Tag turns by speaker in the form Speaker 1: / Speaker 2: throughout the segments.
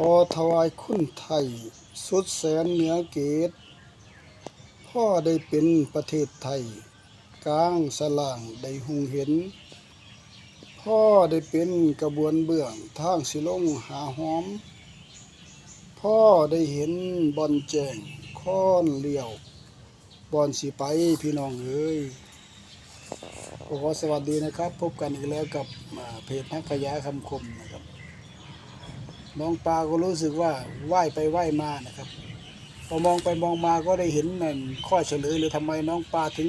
Speaker 1: ขอถวายคุณไทย สุดแสนเหนือเกต พ่อได้เป็นประเทศไทย กลางสล่างได้หุงเห็น พ่อได้เป็นกระบวนเบื้องทางสิลงหาหอม พ่อได้เห็นบอนแจงค้อนเลี้ยวบอนสิไปพี่น้องเอ้ยขอสวัสดีนะครับ พบกันอีกแล้วกับเพจนักขยาคำคมนะครับ น้องปลาก็รู้สึกว่าว่ายไปว่ายมานะครับพอมองไปมองมาก็ได้เห็นนั่นข้อเฉลยหรือทำไมน้องปลาถึง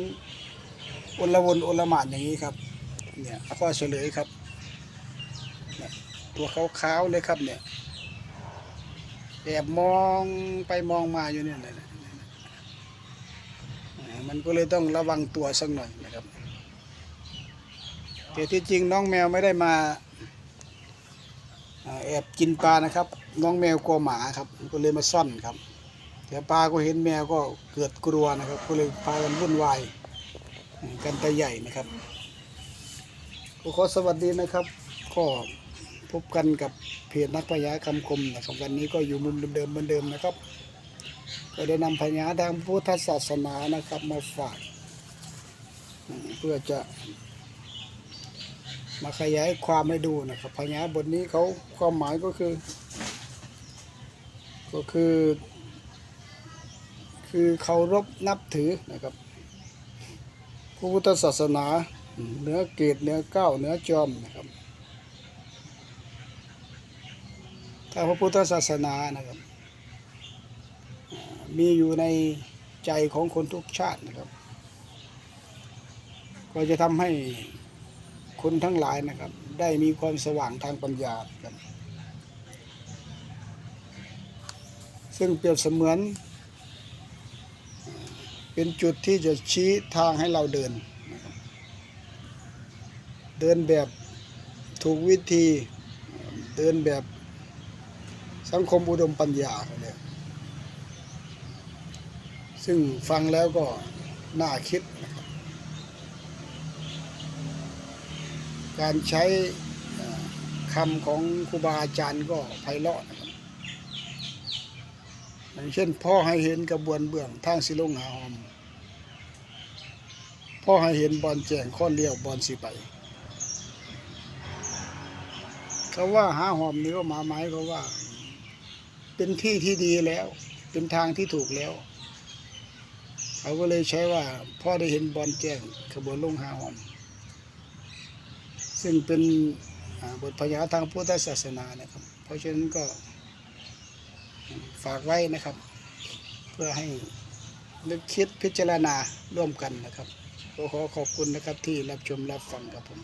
Speaker 1: อลวนอลหมานอย่างนี้ครับ เนี่ยข้อเฉลยครับตัวขาวๆเลยครับเนี่ยแอบมองไปมองมาอยู่เนี่ยนะมันก็เลยต้องระวังตัวสักหน่อยนะครับแต่ที่จริงน้องแมวไม่ได้มา แอบกินปลานะครับ น้องแมวกลัวหมาครับ ก็เลยมาซ่อนครับแต่ปลาก็เห็นแมวก็เกิดกลัวนะครับ ก็เลยพากันวุ่นวายกันแต่ใหญ่นะครับก็ขอสวัสดีนะครับ ก็พบกันกับเพจนักพยาคำคมนะครับวันนี้ก็อยู่มุมเดิมๆเหมือนเดิมนะครับ ก็ได้นำพยาทางพุทธศาสนานะครับมาฝาก เพื่อจะ มาขยายความให้ดูนะครับพญาบทนี้เขาความหมายก็คือ ก็คือ คือเคารพนับถือนะครับพระพุทธศาสนาเหนือเกตเหนือเก้าเหนือจอมนะครับ ถ้าพระพุทธศาสนานะครับ มีอยู่ในใจของคนทุกชาตินะครับ ก็จะทำให้ คนทั้งหลายนะครับ ได้มีความสว่างทางปัญญาครับซึ่งเปรียบเสมือน เป็นจุดที่จะชี้ทางให้เราเดิน เดินแบบถูกวิธี เดินแบบสังคมอุดมปัญญาเขาเรียซึ่งฟังแล้วก็น่าคิดนะครับ การใช้คำของครูบาอาจารย์ก็ไพเราะนะครับอย่างเช่น พ่อให้เห็นกระบวนเบื้องทางสิลงหาหอม พ่อให้เห็นบอลแจงข้อเลี้ยวบอลสิไปคำว่าหาหอมนี่ก็หมายหมายเขาว่า เป็นที่ที่ดีแล้ว เป็นทางที่ถูกแล้ว เขาก็เลยใช้ว่า พ่อได้เห็นบอลแจงขบวนลงหาหอม ซึ่งเป็นบทพยาทางพุทธศาสนานะครับ เพราะฉะนั้นก็ฝากไว้นะครับ เพื่อให้นึกคิดพิจารณาร่วมกันนะครับขอขอบคุณนะครับที่รับชมรับฟังกับผม